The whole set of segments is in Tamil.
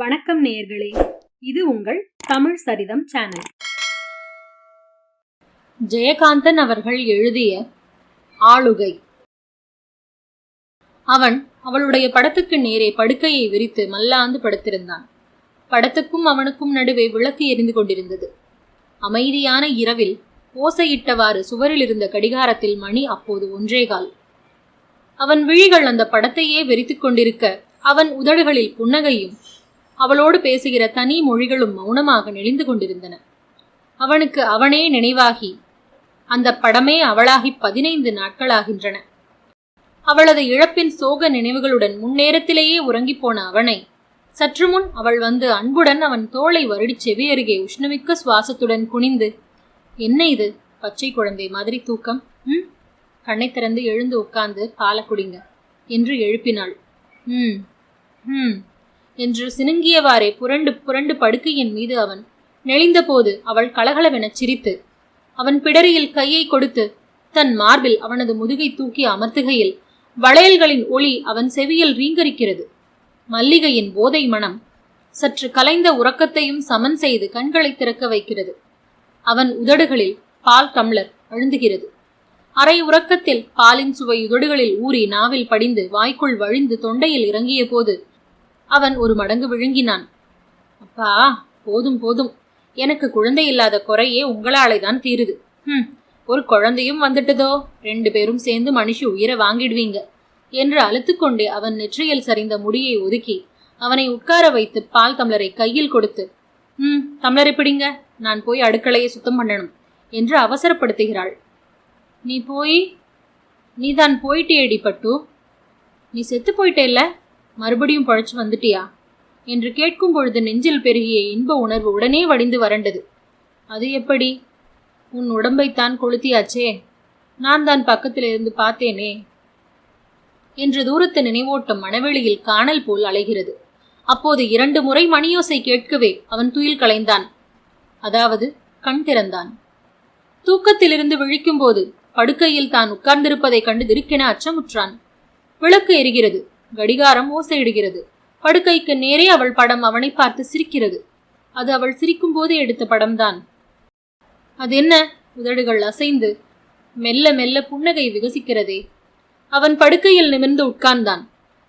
வணக்கம் நேயர்களே இது உங்கள் தமிழ் சரிதம் சேனல். ஜெயகாந்தன் அவர்கள் எழுதிய ஆளுகை. அவன் அவளுடைய படத்துக்கு நேரே படுக்கையை விரித்து மல்லாந்து படுத்திருந்தான். படத்துக்கும் அவனுக்கும் நடுவே விளக்கு எரிந்து கொண்டிருந்தது. அமைதியான இரவில் ஓசையிட்டவாறு சுவரில் இருந்த கடிகாரத்தில் மணி அப்போது ஒன்றேகால் அவன் விழிகள் அந்த படத்தையே வெறித்துக் கொண்டிருக்க அவன் உதடுகளில் புன்னகையும் அவளோடு பேசுகிற தனி மொழிகளும் மௌனமாக நெளிந்து கொண்டிருந்தன. அவனுக்கு அவனே நினைவாகி அந்த படமே அவளாகி பதினைந்து நாட்களாகின்றன. அவளது இழப்பின் சோக நினைவுகளுடன் முன்னேரத்திலேயே உறங்கிப் போன அவனை சற்று முன் அவள் வந்து அன்புடன் அவன் தோளை வருடி செவி அருகே உஷ்ணமிக்க சுவாசத்துடன் குனிந்து என்ன இது? பச்சை குழந்தை மாதிரி தூக்கம்? ம்? கண்ணை திறந்து எழுந்து உட்கார்ந்து பால குடிங்க என்று எழுப்பினாள். ம் ம் என்று சினுங்கியவாறே புரண்டு புரண்டு படுக்கையின் மீது அவன் நெளிந்தபோது அவள் கலகலவெனச் சிரித்து அவன் பிடரியில் கையை கொடுத்து தன் மார்பில் அவனது முதுகை தூக்கி அமர்த்துகையில் வளையல்களின் ஒளி அவன் செவியில் ரீங்கரிக்கிறது. மல்லிகையின் போதை மனம் சற்று கலைந்த உறக்கத்தையும் சமன் செய்து கண்களை திறக்க வைக்கிறது. அவன் உதடுகளில் பால் டம்ளர் அழுந்துகிறது. அரை உறக்கத்தில் பாலின் சுவை உதடுகளில் ஊறி நாவில் படிந்து வாய்க்குள் வழிந்து தொண்டையில் இறங்கிய போது அவன் ஒரு மடங்கு விழுங்கினான். அப்பா போதும் போதும். எனக்கு குழந்தை இல்லாத குறையே உங்களாலே தான் தீருது. ஹம் ஒரு குழந்தையும் வந்துட்டதோ? ரெண்டு பேரும் சேர்ந்து மனுஷி உயிரை வாங்கிடுவீங்க. என்று அழுத்துக்கொண்டே அவன் நெற்றியில் சரிந்த முடியை ஒதுக்கி அவனை உட்கார வைத்து பால் தம்ளரை கையில் கொடுத்து ம் தம்ளரை பிடிங்க. நான் போய் அடுக்கலையை சுத்தம் பண்ணணும் என்று அவசரப்படுத்துகிறாள். நீ போய் நீ தான் போயிட்டியேடி பட்டு. நீ செத்து போயிட்டேல்ல? மறுபடியும் பழைச்சு வந்துட்டியா? என்று கேட்கும் பொழுது நெஞ்சில் பெருகிய இன்ப உணர்வு உடனே வடிந்து வறண்டது. அது எப்படி? உன் உடம்பைத்தான் கொளுத்தியாச்சே. நான் தான் பக்கத்தில் இருந்து பார்த்தேனே. என்று தூரத்து நினைவோட்டம் மனவெளியில் காணல் போல் அலைகிறது. அப்போது இரண்டு முறை மணியோசை கேட்கவே அவன் துயில் களைந்தான் அதாவது கண் திறந்தான். தூக்கத்திலிருந்து விழிக்கும்போது படுக்கையில் தான் உட்கார்ந்திருப்பதைக் கண்டு திருக்கென அச்சமுற்றான். விளக்கு எரிகிறது. கடிகாரம் ஓசையிடுகிறது. படுக்கைக்கு நேரே அவள் படம் அவனை பார்த்து சிரிக்கிறது. அது அவள் சிரிக்கும்போது எடுத்த படம்தான். அது என்ன உதடுகள் அசைந்து மெல்ல மெல்ல புன்னகை விகசிக்கிறதே. அவன் படுக்கையில் நிமிர்ந்து உட்கார்ந்தான்.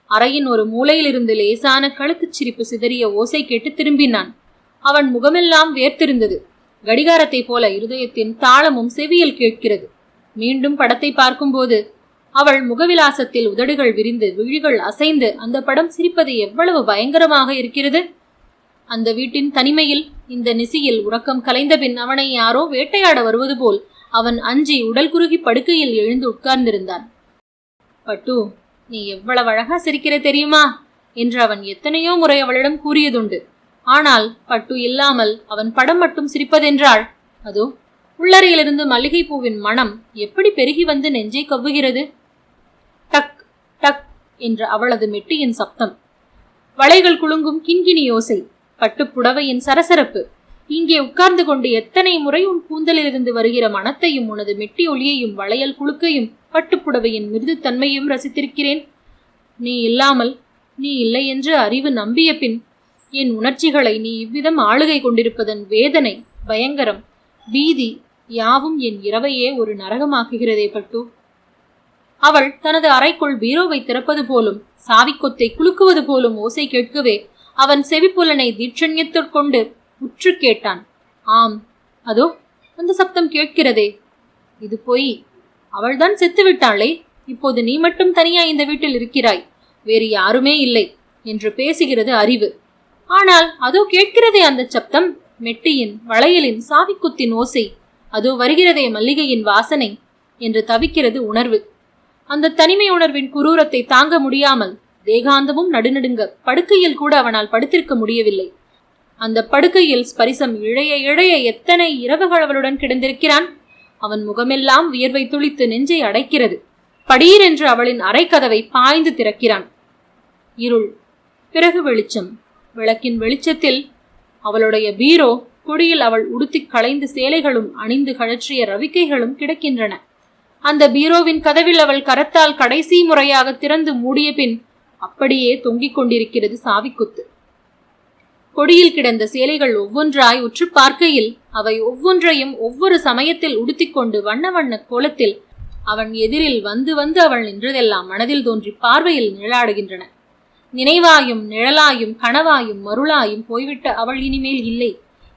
அறையின் ஒரு மூலையிலிருந்து லேசான கழுத்துச் சிரிப்பு சிதறிய ஓசை கேட்டு திரும்பினான். அவன் முகமெல்லாம் வேர்த்திருந்தது. கடிகாரத்தைப் போல இருதயத்தின் தாளமும் செவியில் கேட்கிறது. மீண்டும் படத்தை பார்க்கும்போது அவள் முகவிலாசத்தில் உதடுகள் விரிந்து விழிகள் அசைந்து அந்த படம் சிரிப்பது எவ்வளவு பயங்கரமாக இருக்கிறது? அந்த வீட்டின் தனிமையில் இந்த நிசியில் உறக்கம் கலைந்தபின் அவனை யாரோ வேட்டையாட வருவது போல் அவன் அஞ்சி உடல் குறுகி படுக்கையில் எழுந்து உட்கார்ந்திருந்தான். பட்டு நீ எவ்வளவு அழகா சிரிக்கிற தெரியுமா? என்று அவன் எத்தனையோ முறை அவளிடம் கூறியதுண்டு. ஆனால் பட்டு இல்லாமல் அவன் படம் மட்டும் சிரிப்பதென்றாள். அதோ உள்ளறையிலிருந்து மல்லிகைப்பூவின் மனம் எப்படி பெருகி வந்து நெஞ்சை கவ்வுகிறது? டக் என்ற அவளது மெட்டியின் சப்தம். வளைகள் குலுங்கும் கிண்கிணி யோசை பட்டுப்புடவையின் சரசரப்பு. இங்கே உட்கார்ந்து கொண்டு எத்தனை முறை உன் கூந்தலிலிருந்து வருகிற மனத்தையும் உனது மெட்டி ஒளியையும் வளையல் குழுக்கையும் பட்டுப்புடவையின் மிருதுத்தன்மையும் ரசித்திருக்கிறேன். நீ இல்லாமல் நீ இல்லை என்று அறிவு நம்பிய பின் என் உணர்ச்சிகளை நீ இவ்விதம் ஆளுகை கொண்டிருப்பதன் வேதனை பயங்கரம். பீதி யாவும் என் இரவையே ஒரு நரகமாக்குகிறதே பட்டு. அவள் தனது அறைக்குள் பீரோவை திறப்பது போலும் சாவிக்கொத்தை குலுக்குவது போலும் ஓசை கேட்கவே அவன் செவிப்புலனை தீட்சண்யத்திற்கொண்டு உற்று கேட்டான். ஆம் அதோ அந்த சப்தம் கேட்கிறதே. இது பொய். அவள்தான் செத்துவிட்டாளே. இப்போது நீ மட்டும் தனியா இந்த வீட்டில் இருக்கிறாய். வேறு யாருமே இல்லை என்று பேசுகிறது அறிவு. ஆனால் அதோ கேட்கிறதே அந்த சப்தம். மெட்டியின் வளையலின் சாவிக்குத்தின் ஓசை. அதோ வருகிறதே மல்லிகையின் வாசனை என்று தவிக்கிறது உணர்வு. அந்த தனிமை உணர்வின் குரூரத்தை தாங்க முடியாமல் தேகாந்தமும் நடுநடுங்க படுக்கையில் கூட அவனால் படுத்திருக்க முடியவில்லை. அந்த படுக்கையில் ஸ்பரிசம் இழைய இழைய எத்தனை இரவுகள் அவளுடன் கிடந்திருக்கிறான்? அவன் முகமெல்லாம் வியர்வை துளித்து நெஞ்சை அடைக்கிறது. படீர் என்று அவளின் அரைக்கதவை பாய்ந்து திறக்கிறான். இருள். பிறகு வெளிச்சம். விளக்கின் வெளிச்சத்தில் அவளுடைய பீரோ குடியில் அவள் உடுத்திக் களைந்து சேலைகளும் அணிந்து கழற்றிய ரவிக்கைகளும் கிடக்கின்றன. அந்த பீரோவின் கதவில் அவள் கரத்தால் கடைசி முறையாக திறந்து மூடிய பின் அப்படியே தொங்கிக் கொண்டிருக்கிறது சாவிக்குத்து. கொடியில் கிடந்த சேலைகள் ஒவ்வொன்றாய் உற்று பார்க்கையில் அவை ஒவ்வொன்றையும் ஒவ்வொரு சமயத்தில் உடுத்திக்கொண்டு வண்ண வண்ண கோலத்தில் அவன் எதிரில் வந்து வந்து அவள் நின்றதெல்லாம் மனதில் தோன்றி பார்வையில் நிழலாடுகின்றன. நினைவாயும் நிழலாயும் கனவாயும் மருளாயும் போய்விட்ட அவள் இனிமேல் இல்லை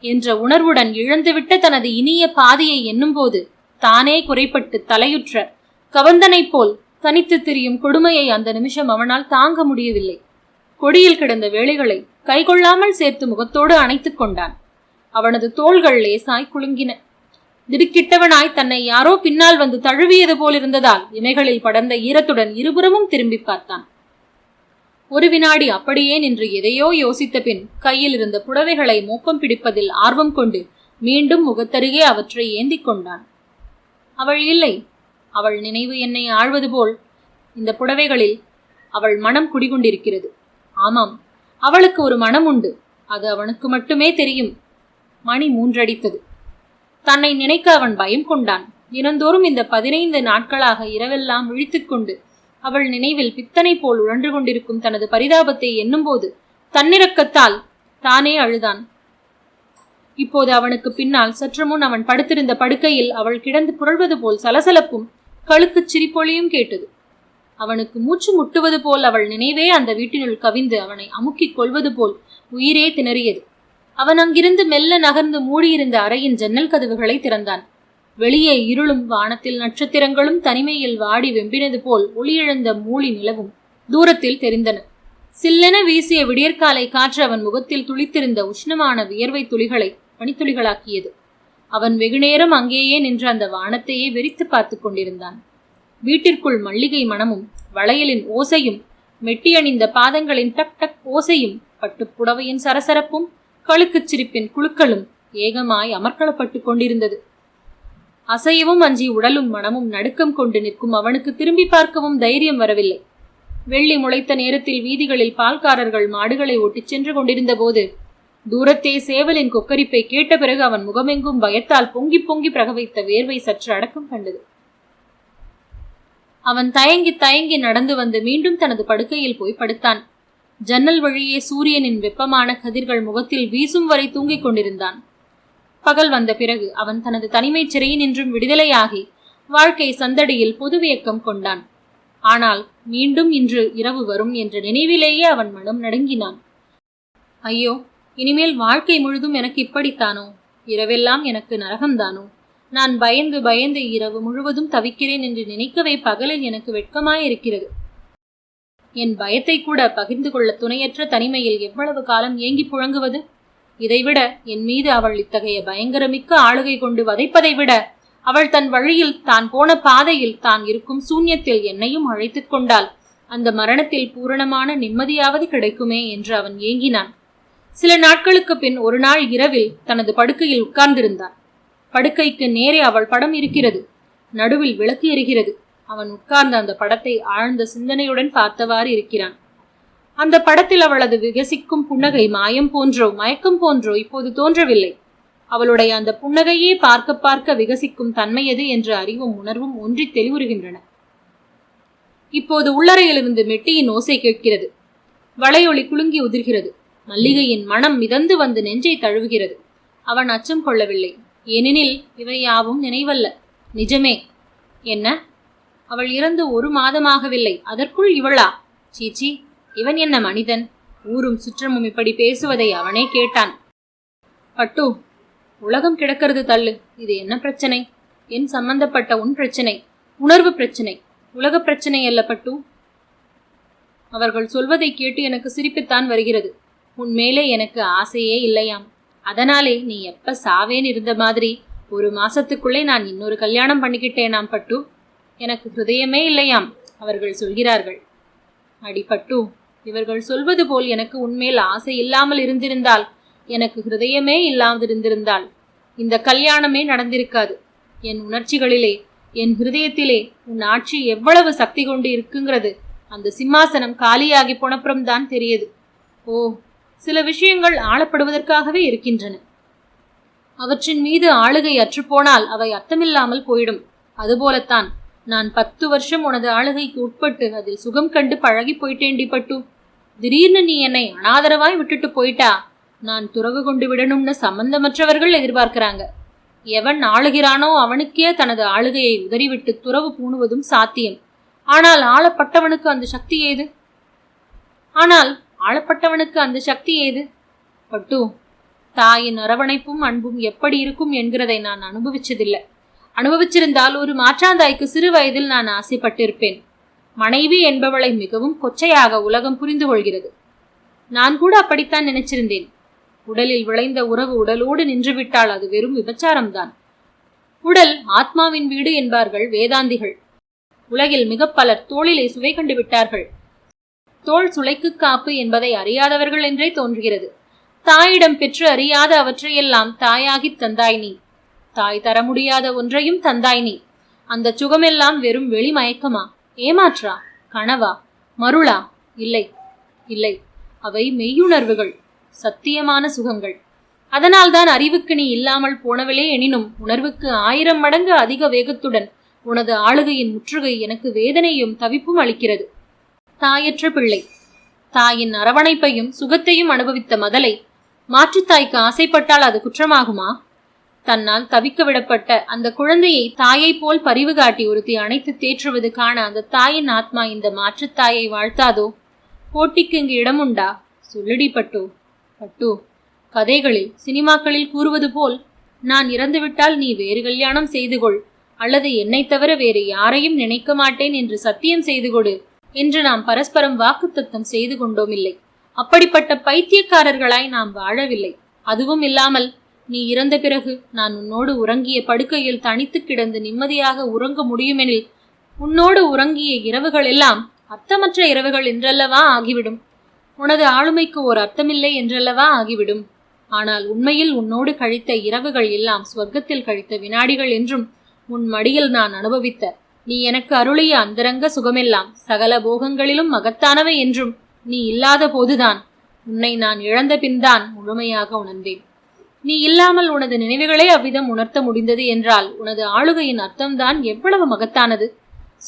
என்ற உணர்வுடன் இழந்துவிட்ட தனது இனிய பாதையை எண்ணும்போது தானே குறைப்பட்டு தலையுற்ற கவந்தனைப் போல் தனித்து திரியும் கொடுமையை அந்த நிமிஷம் அவனால் தாங்க முடியவில்லை. கொடியில் கிடந்த வேலைகளை கைகொள்ளாமல் சேர்த்து முகத்தோடு அணைத்துக் கொண்டான். அவனது தோள்கள் லேசாய் குலுங்கின. திடுக்கிட்டவனாய் தன்னை யாரோ பின்னால் வந்து தழுவியது போலிருந்ததால் இமைகளில் படர்ந்த ஈரத்துடன் இருபுறமும் திரும்பி பார்த்தான். ஒரு வினாடி அப்படியே நின்று எதையோ யோசித்த பின் கையில் இருந்த புடவைகளை மோப்பம் பிடிப்பதில் ஆர்வம் கொண்டு மீண்டும் முகத்தருகே அவற்றை ஏந்திக் கொண்டான். அவள் இல்லை. அவள் நினைவு என்னை ஆழ்வது போல் இந்த புடவைகளில் அவள் மனம் குடிகொண்டிருக்கிறது. ஆமாம் அவளுக்கு ஒரு மனம் உண்டு. அது அவனுக்கு மட்டுமே தெரியும். மணி மூன்றடித்தது. தன்னை நினைக்க அவன் பயம் கொண்டான். தினந்தோறும் இந்த பதினைந்து நாட்களாக இரவெல்லாம் விழித்துக்கொண்டு அவள் நினைவில் பித்தனை போல் உழன்று கொண்டிருக்கும் தனது பரிதாபத்தை எண்ணும்போது தன்னிறக்கத்தால் தானே அழுதான். இப்போது அவனுக்கு பின்னால் சற்று முன் அவன் படுத்திருந்த படுக்கையில் அவள் கிடந்து புரள்வது போல் சலசலப்பும் கழுக்குச் சிரிப்பொழியும் கேட்டது. அவனுக்கு மூச்சு முட்டுவது போல் அவள் நினைவே அந்த வீட்டினுள் கவிந்து அவனை அமுக்கிக் கொள்வது போல் உயிரே திணறியது. அவன் அங்கிருந்து மெல்ல நகர்ந்து மூடியிருந்த அறையின் ஜன்னல் கதவுகளை திறந்தான். வெளியே இருளும் வானத்தில் நட்சத்திரங்களும் தனிமையில் வாடி வெம்பினது போல் ஒளியிழந்த மூளி நிலவும் தூரத்தில் தெரிந்தன. சில்லென வீசிய விடியற்காலை காற்று அவன் முகத்தில் துளித்திருந்த உஷ்ணமான வியர்வை துளிகளை பனித்துளிகளாக்கியது. அவன் வெகுநேரம் அங்கேயே நின்று அந்த வானத்தையே வெறித்து பார்த்து கொண்டிருந்தான். வீட்டிற்குள் மல்லிகை மணமும் வளையலின் ஓசையும் மெட்டியணிந்த பாதங்களின் டக் டக் ஓசையும் பட்டுப்புடவையின் சரசரப்பும் கழுக்குச் சிரிப்பின் குழுக்களும் ஏகமாய் அமர்க்களப்பட்டு கொண்டிருந்தது. அசையவும் அஞ்சி உடலும் மனமும் நடுக்கம் கொண்டு நிற்கும் அவனுக்கு திரும்பி பார்க்கவும் தைரியம் வரவில்லை. வெள்ளி முளைத்த நேரத்தில் வீதிகளில் பால்காரர்கள் மாடுகளை ஓட்டிச் சென்று கொண்டிருந்த போது தூரத்தே சேவலின் கொக்கரிப்பை கேட்ட பிறகு அவன் முகமெங்கும் பயத்தால் பொங்கி பொங்கி பிரகவைத்த வேர்வை சற்று அடக்கம் கண்டது. அவன் தயங்கி தயங்கி நடந்து வந்து மீண்டும் தனது படுக்கையில் போய் படுத்தான். ஜன்னல் வழியே சூரியனின் வெப்பமான கதிர்கள் முகத்தில் வீசும் வரை தூங்கிக் கொண்டிருந்தான். பகல் வந்த பிறகு அவன் தனது தனிமைச் சிறையினின்றும் விடுதலையாகி வாழ்க்கை சந்தடியில் பொதுவியக்கம் கொண்டான். ஆனால் மீண்டும் இன்று இரவு வரும் என்ற நினைவிலேயே அவன் மனம் நடுங்கினான். ஐயோ இனிமேல் வாழ்க்கை முழுதும் எனக்கு இப்படித்தானோ? இரவெல்லாம் எனக்கு நரகம்தானோ? நான் பயந்து பயந்து இரவு முழுவதும் தவிக்கிறேன் என்று நினைக்கவே பகலில் எனக்கு வெட்கமாயிருக்கிறது. என் பயத்தை கூட பகிர்ந்து கொள்ள துணையற்ற தனிமையில் எவ்வளவு காலம் ஏங்கி புழங்குவது? இதைவிட என் மீது அவள் இத்தகைய பயங்கரமிக்க ஆளுகை கொண்டு வதைப்பதை விட அவள் தன் வழியில் தான் போன பாதையில் தான் இருக்கும் சூன்யத்தில் என்னையும் அழைத்துக் கொண்டால் அந்த மரணத்தில் பூரணமான நிம்மதியாவது கிடைக்குமே என்று அவன் ஏங்கினான். சில நாட்களுக்கு பின் ஒரு நாள் இரவில் தனது படுக்கையில் உட்கார்ந்திருந்தான். படுக்கைக்கு நேரே அவள் படம் இருக்கிறது. நடுவில் விளக்கு எரிகிறது. அவன் உட்கார்ந்த அந்த படத்தை ஆழ்ந்த சிந்தனையுடன் பார்த்தவாறு இருக்கிறான். அந்த படத்தில் அவளது விகசிக்கும் புன்னகை மாயம் போன்றோ மயக்கம் போன்றோ இப்போது தோன்றவில்லை. அவளுடைய அந்த புன்னகையே பார்க்க பார்க்க விகசிக்கும் தன்மையது என்ற அறிவும் உணர்வும் ஒன்றி தெளிவுறுகின்றன. இப்போது உள்ளறையிலிருந்து மெட்டியின் ஓசை கேட்கிறது. வளையொளி குலுங்கி உதிர்கிறது. மல்லிகையின் மனம் மிதந்து வந்து நெஞ்சை தழுவுகிறது. அவன் அச்சம் கொள்ளவில்லை. ஏனெனில் இவை யாவும் நினைவல்ல. நிஜமே. என்ன? அவள் இறந்து ஒரு மாதமாகவில்லை. அதற்குள் இவளா? சீச்சி இவன் என்ன மனிதன்? ஊரும் சுற்றமும் இப்படி பேசுவதை அவனே கேட்டான். பட்டு உலகம் கிடக்கிறது தள்ளு. இது என்ன பிரச்சனை? என் சம்பந்தப்பட்ட உன் பிரச்சனை. உணர்வு பிரச்சனை. உலக பிரச்சனை அல்ல பட்டு. அவர்கள் சொல்வதை கேட்டு எனக்கு சிரிப்புத்தான் வருகிறது. உன் மேலே எனக்கு ஆசையே இல்லையாம். அதனாலே நீ எப்ப சாவேன்னு இருந்த மாதிரி ஒரு மாசத்துக்குள்ளே நான் இன்னொரு கல்யாணம் பண்ணிக்கிட்டேனாம் பட்டு. எனக்கு ஹிருதயமே இல்லையாம் அவர்கள் சொல்கிறார்கள். அடி பட்டு இவர்கள் சொல்வது போல் எனக்கு உன்மேல் ஆசை இல்லாமல் இருந்திருந்தால் எனக்கு ஹிருதயமே இல்லாதிருந்திருந்தால் இந்த கல்யாணமே நடந்திருக்காது. என் உணர்ச்சிகளிலே என் ஹிருதயத்திலே உன் ஆட்சி எவ்வளவு சக்தி கொண்டு இருக்குங்கிறது அந்த சிம்மாசனம் காலியாகி போனப்புறம்தான் தெரியுது. ஓ சில விஷயங்கள் ஆளப்படுவதற்காகவே இருக்கின்றன. அவற்றின் மீது ஆளுகை அற்றுப்போனால் அவை அர்த்தமில்லாமல் போயிடும். அதுபோலத்தான் நான் பத்து வருஷம் உனது ஆளுகைக்கு உட்பட்டு அதில் சுகம் கண்டு பழகி போயிட்டேன்டி பட்டு. திடீர்னு நீ என்னை அனாதரவாய் விட்டுட்டு போயிட்டா? நான் துறவு கொண்டு விடணும்னு சம்பந்தமற்றவர்கள் எதிர்பார்க்கிறாங்க. எவன் ஆளுகிறானோ அவனுக்கே தனது ஆளுகையை உதறிவிட்டு துறவு பூணுவதும் சாத்தியம். ஆனால் ஆளப்பட்டவனுக்கு அந்த சக்தி ஏது? ஆனால் ஆளப்பட்டவனுக்கு அந்த சக்தி ஏது? பட்டு தாயின் அரவணைப்பும் அன்பும் எப்படி இருக்கும் என்கிறதை நான் அனுபவிச்சதில்லை. அனுபவிச்சிருந்தால் ஒரு மாற்றாந்தாய்க்கு சிறு வயதில் நான் ஆசைப்பட்டிருப்பேன். மனைவி என்பவளை மிகவும் கொச்சையாக உலகம் புரிந்து கொள்கிறது. நான் கூட அப்படித்தான் நினைச்சிருந்தேன். உடலில் விளைந்த உறவு உடலோடு நின்றுவிட்டால் அது வெறும் விபச்சாரம்தான். உடல் ஆத்மாவின் வீடு என்பார்கள் வேதாந்திகள். உலகில் மிக பலர் தோளிலே சுவை கண்டு விட்டார்கள். தோல் சுளைக்கு காப்பு என்பதை அறியாதவர்கள் என்றே தோன்றுகிறது. தாயிடம் பெற்று அறியாத அவற்றையெல்லாம் தாயாகித் தந்தாய் நீ. தாய் தர முடியாத ஒன்றையும் தந்தாய் நீ. அந்த சுகமெல்லாம் வெறும் வெளிமயக்கமா ஏமாற்றா? கனவா? மருளா? இல்லை. இல்லை. அவை மெய்யுணர்வுகள் சத்தியமான சுகங்கள். அதனால்தான் அறிவுக்கு நீ இல்லாமல் போனவளே எனினும் உணர்வுக்கு ஆயிரம் மடங்கு அதிக வேகத்துடன் உனது ஆளுகையின் முற்றுகை எனக்கு வேதனையும் தவிப்பும் அளிக்கிறது. தாயற்ற பிள்ளை. தாயின் அரவணைப்பையும் சுகத்தையும் அனுபவித்த மதலை மாற்றுத்தாய்க்கு ஆசைப்பட்டால் அது குற்றமாகுமா? தன்னால் தவிக்க விடப்பட்ட அந்த குழந்தையை தாயைப் போல் பரிவு காட்டி ஒருத்தி அணைத்து தேற்றுவது காண அந்த தாயின் ஆத்மா இந்த மாற்றுத்தாயை வாழ்த்தாதோ? போட்டிக்கு இங்கு இடமுண்டா? சொல்லடி பட்டு. பட்டு. கதைகளில் சினிமாக்களில் கூறுவது போல் நான் இறந்துவிட்டால் நீ வேறு கல்யாணம் செய்து கொள் அல்லது என்னைத் தவிர வேறு யாரையும் நினைக்க மாட்டேன் என்று சத்தியம் செய்து கொடு. என்று நாம் பரஸ்பரம் வாக்குத்தத்தம் செய்து கொண்டோம் இல்லை அப்படிப்பட்ட பைத்தியக்காரர்களாய் நாம் வாழவில்லை. அதுவும் இல்லாமல் நீ இறந்த பிறகு நான் உன்னோடு உறங்கிய படுக்கையில் தனித்து கிடந்து நிம்மதியாக உறங்க முடியுமெனில் உன்னோடு உறங்கிய இரவுகள் எல்லாம் அர்த்தமற்ற இரவுகள் என்றல்லவா ஆகிவிடும். உனது ஆளுமைக்கு ஒரு அர்த்தமில்லை என்றல்லவா ஆகிவிடும். ஆனால் உண்மையில் உன்னோடு கழித்த இரவுகள் எல்லாம் சொர்க்கத்தில் கழித்த வினாடிகள் என்றும் உன் மடியில் நான் அனுபவித்த நீ எனக்கு அருளிய அந்தரங்க சுகமெல்லாம் சகல போகங்களிலும் மகத்தானவை என்றும் நீ இல்லாத போதுதான் உன்னை நான் இழந்த பின்தான் முழுமையாக உணர்ந்தேன். நீ இல்லாமல் உனது நினைவுகளே அவ்விதம் உணர்த்த முடிந்தது என்றால் உனது ஆளுகையின் அர்த்தம்தான் எவ்வளவு மகத்தானது.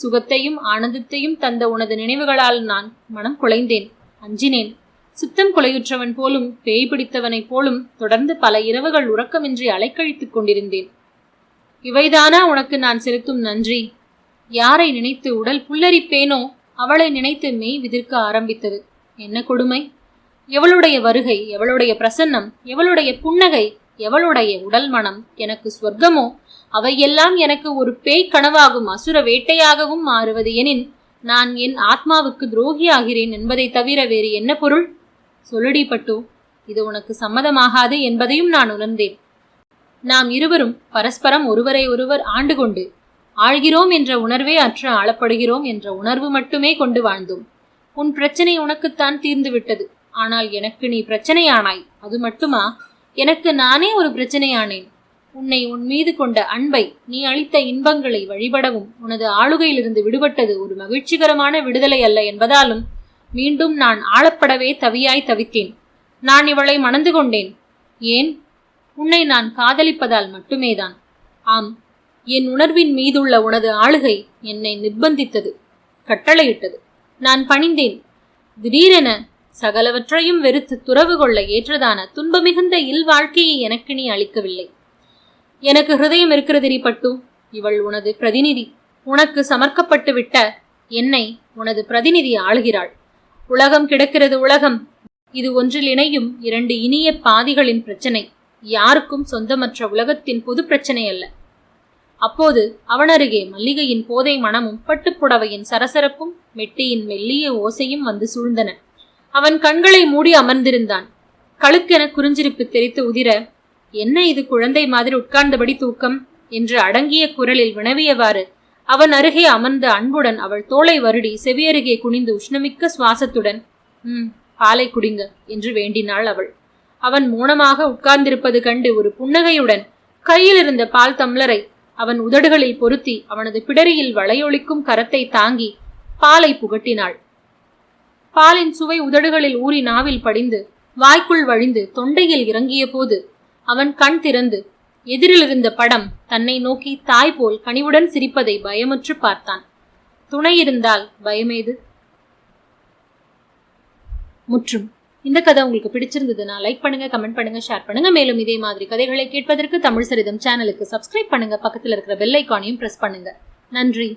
சுகத்தையும் ஆனந்தத்தையும் தந்த உனது நினைவுகளால் நான் மனம் குலைந்தேன் அஞ்சினேன். சித்தம் குலையுற்றவன் போலும் பேய் பிடித்தவனைப் போலும் தொடர்ந்து பல இரவுகள் உறக்கமின்றி அலைக்கழித்துக் கொண்டிருந்தேன். இவைதானா உனக்கு நான் செலுத்தும் நன்றி? யாரை நினைத்து உடல் புல்லரிப்பேனோ அவளை நினைத்து மெய் விதிர்க்க ஆரம்பித்தது. என்ன கொடுமை? எவளுடைய வருகை எவளுடைய பிரசன்னம் எவளுடைய புன்னகை எவளுடைய உடல் மனம் எனக்கு சொர்க்கமோ அவையெல்லாம் எனக்கு ஒரு பேய் கனவாகும் அசுர வேட்டையாகவும் மாறுவது எனின் நான் என் ஆத்மாவுக்கு துரோகியாகிறேன் என்பதை தவிர வேறு என்ன பொருள்? சொல்லுடி பட்டு இது உனக்கு சம்மதமாகாது என்பதையும் நான் உணர்ந்தேன். நாம் இருவரும் பரஸ்பரம் ஒருவரை ஒருவர் ஆண்டு கொண்டு ஆழ்கிறோம் என்ற உணர்வே அற்று ஆளப்படுகிறோம் என்ற உணர்வு மட்டுமே கொண்டு வாழ்ந்தோம். உன் பிரச்சனை உனக்குத்தான் தீர்ந்து விட்டது ஆனால் எனக்கு நீ பிரச்சனையானாய். அது மட்டுமா? எனக்கு நானே ஒரு பிரச்சனையானேன். உன்னை உன் மீது கொண்ட அன்பை நீ அளித்த இன்பங்களை வழிபடவும் உனது ஆளுகையிலிருந்து விடுபட்டது ஒரு மகிழ்ச்சிகரமான விடுதலை அல்ல என்பதாலும் மீண்டும் நான் ஆளப்படவே தவியாய் தவித்தேன். நான் இவளை மணந்து கொண்டேன். ஏன்? உன்னை நான் காதலிப்பதால் மட்டுமேதான். ஆம் என் உணர்வின் மீதுள்ள உனது ஆளுகை என்னை நிர்பந்தித்தது கட்டளையிட்டது. நான் பணிந்தேன். திடீரென சகலவற்றையும் வெறுத்து துறவு கொள்ள ஏற்றதான துன்பமிகுந்த இல் வாழ்க்கையை எனக்கு நீ அளிக்கவில்லை. எனக்கு ஹிருதயம் இருக்கிறதிரி பட்டு இவள் உனது பிரதிநிதி. உனக்கு சமர்க்கப்பட்டுவிட்ட என்னை உனது பிரதிநிதி ஆளுகிறாள். உலகம் கிடக்கிறது உலகம். இது ஒன்றில் இணையும் இரண்டு இனிய பாதிகளின் பிரச்சனை. யாருக்கும் சொந்தமற்ற உலகத்தின் பொது பிரச்சனை அல்ல. அப்போது அவனருகே மல்லிகையின் போதை மணமும் பட்டுப்புடவையின் சரசரப்பும் மெட்டியின் மெல்லிய ஓசையும் வந்து சூழ்ந்தன. அவன் கண்களை மூடி அமர்ந்திருந்தான். கழுக்கென குறிஞ்சிருப்பு தெரித்து உதிர என்ன இது குழந்தை மாதிரி உட்கார்ந்தபடி தூக்கம்? என்று அடங்கிய குரலில் வினவியவாறு அவன் அருகே அமர்ந்த அன்புடன் அவள் தோலை வருடி செவியருகே குனிந்து உஷ்ணமிக்க சுவாசத்துடன் ம் பாலை குடிங்க என்று வேண்டினாள் அவள். அவன் மௌனமாக உட்கார்ந்திருப்பது கண்டு ஒரு புன்னகையுடன் கையில் இருந்த பால் தம்ளரை அவன் உதடுகளில் பொருத்தி அவனது பிடரியில் வளையொலிக்கும் கரத்தை தாங்கி பாலை புகட்டினாள். பாலின் சுவை உதடுகளில் ஊறி நாவில் படிந்து வாய்க்குள் வழிந்து தொண்டையில் இறங்கிய போது அவன் கண் திறந்து எதிரில் இருந்த படம் தன்னை நோக்கி தாய் போல் கனிவுடன் சிரிப்பதை பயமுற்று பார்த்தான். துணை இருந்தால் பயமேது? முற்றும். இந்த கதை உங்களுக்கு பிடிச்சிருந்ததுன்னா லைக் பண்ணுங்க கமெண்ட் பண்ணுங்க ஷேர் பண்ணுங்க. மேலும் இதே மாதிரி கதைகளை கேட்பதற்கு தமிழ் சரிதம் சேனலுக்கு சப்ஸ்கிரைப் பண்ணுங்க. பக்கத்தில் இருக்கிற பெல் ஐக்கானையும் பிரஸ் பண்ணுங்க. நன்றி.